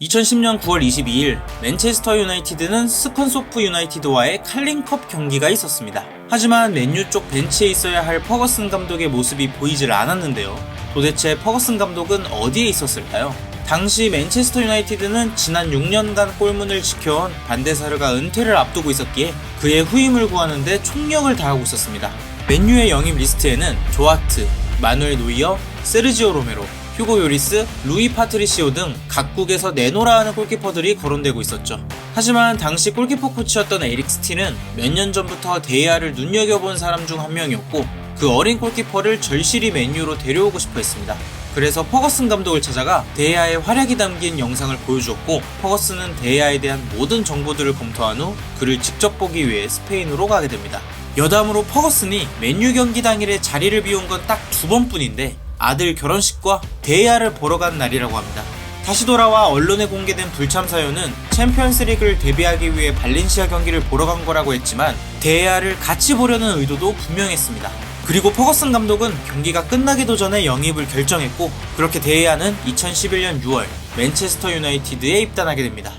2010년 9월 22일 맨체스터 유나이티드는 스컨소프 유나이티드와의 칼링컵 경기가 있었습니다. 하지만 맨유 쪽 벤치에 있어야 할 퍼거슨 감독의 모습이 보이질 않았는데요. 도대체 퍼거슨 감독은 어디에 있었을까요? 당시 맨체스터 유나이티드는 지난 6년간 골문을 지켜온 반데사르가 은퇴를 앞두고 있었기에 그의 후임을 구하는데 총력을 다하고 있었습니다. 맨유의 영입 리스트에는 조아트, 마누엘 노이어, 세르지오 로메로, 휴고 요리스, 루이 파트리시오 등 각국에서 내노라 하는 골키퍼들이 거론되고 있었죠. 하지만 당시 골키퍼 코치였던 에릭 스티는 몇년 전부터 데이아를 눈여겨본 사람 중 한 명이었고 그 어린 골키퍼를 절실히 맨유로 데려오고 싶어 했습니다. 그래서 퍼거슨 감독을 찾아가 데이아의 활약이 담긴 영상을 보여주었고 퍼거슨은 데이아에 대한 모든 정보들을 검토한 후 그를 직접 보기 위해 스페인으로 가게 됩니다. 여담으로 퍼거슨이 맨유 경기 당일에 자리를 비운 건 딱 두 번뿐인데 아들 결혼식과 데이아를 보러 간 날이라고 합니다. 다시 돌아와 언론에 공개된 불참 사유는 챔피언스 리그를 데뷔하기 위해 발렌시아 경기를 보러 간 거라고 했지만 데이아를 같이 보려는 의도도 분명했습니다. 그리고 퍼거슨 감독은 경기가 끝나기도 전에 영입을 결정했고 그렇게 데이아는 2011년 6월 맨체스터 유나이티드에 입단하게 됩니다.